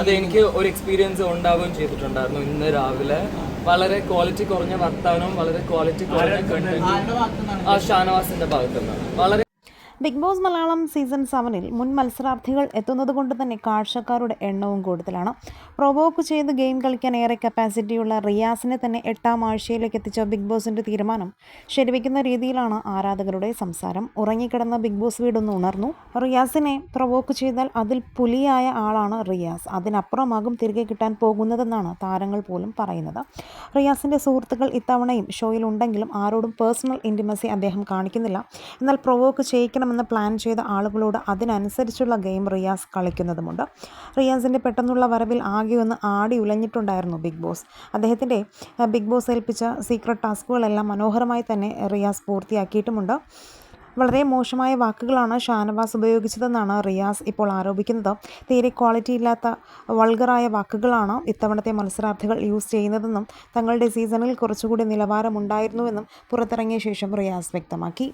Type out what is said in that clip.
അത് എനിക്ക് ഒരു എക്സ്പീരിയൻസ് ഉണ്ടാവുകയും ചെയ്തിട്ടുണ്ടായിരുന്നു. ഇന്ന് രാവിലെ വളരെ ക്വാളിറ്റി കുറഞ്ഞ വർത്താനവും വളരെ ക്വാളിറ്റി കുറഞ്ഞ കണ്ടന്റും ആ ഷാനവാസിന്റെ ഭാഗത്തുനിന്ന് വളരെ ബിഗ് ബോസ് മലയാളം സീസൺ സെവനിൽ മുൻ മത്സരാർത്ഥികൾ എത്തുന്നത് കൊണ്ട് തന്നെ കാഴ്ചക്കാരുടെ എണ്ണവും കൂടുതലാണ്. പ്രൊവോക്ക് ചെയ്ത് ഗെയിം കളിക്കാൻ ഏറെ കപ്പാസിറ്റിയുള്ള റിയാസിനെ തന്നെ എട്ടാം ആഴ്ചയിലേക്ക് എത്തിച്ച ബിഗ് ബോസിന്റെ തീരുമാനം ശരിവയ്ക്കുന്ന രീതിയിലാണ് ആരാധകരുടെ സംസാരം. ഉറങ്ങിക്കിടന്ന ബിഗ് ബോസ് വീടൊന്ന് ഉണർന്നു. റിയാസിനെ പ്രൊവോക്ക് ചെയ്താൽ അതിൽ പുലിയായ ആളാണ് റിയാസ്. അതിനപ്പുറമാകും തിരികെ കിട്ടാൻ പോകുന്നതെന്നാണ് താരങ്ങൾ പോലും പറയുന്നത്. റിയാസിന്റെ സുഹൃത്തുക്കൾ ഇത്തവണയും ഷോയിൽ ഉണ്ടെങ്കിലും ആരോടും പേഴ്സണൽ ഇന്റിമസി അദ്ദേഹം കാണിക്കുന്നില്ല. എന്നാൽ പ്രൊവോക്ക് ചെയ്യിക്കണമെന്ന് പ്ലാൻ ചെയ്ത ആളുകളോട് അതിനനുസരിച്ചുള്ള ഗെയിം റിയാസ് കളിക്കുന്നതുമുണ്ട്. റിയാസിന്റെ പെട്ടെന്നുള്ള വരവിൽ ആകെ ഒന്ന് ആടി ഉലഞ്ഞിട്ടുണ്ടായിരുന്നു ബിഗ് ബോസ്. അദ്ദേഹത്തിന്റെ ബിഗ് ബോസ് ഏൽപ്പിച്ച സീക്രട്ട് ടാസ്കുകളെല്ലാം മനോഹരമായി തന്നെ റിയാസ് പൂർത്തിയാക്കിയിട്ടുമുണ്ട്. വളരെ മോശമായ വാക്കുകളാണ് ഷാനവാസ് ഉപയോഗിച്ചതെന്നാണ് റിയാസ് ഇപ്പോൾ ആരോപിക്കുന്നത്. തീരെ ക്വാളിറ്റി ഇല്ലാത്ത വൾഗറായ വാക്കുകളാണ് ഇത്തവണത്തെ മത്സരാർത്ഥികൾ യൂസ് ചെയ്യുന്നതെന്നും തങ്ങളുടെ സീസണിൽ കുറച്ചുകൂടി നിലവാരമുണ്ടായിരുന്നുവെന്നും പുറത്തിറങ്ങിയ ശേഷം റിയാസ് വ്യക്തമാക്കി.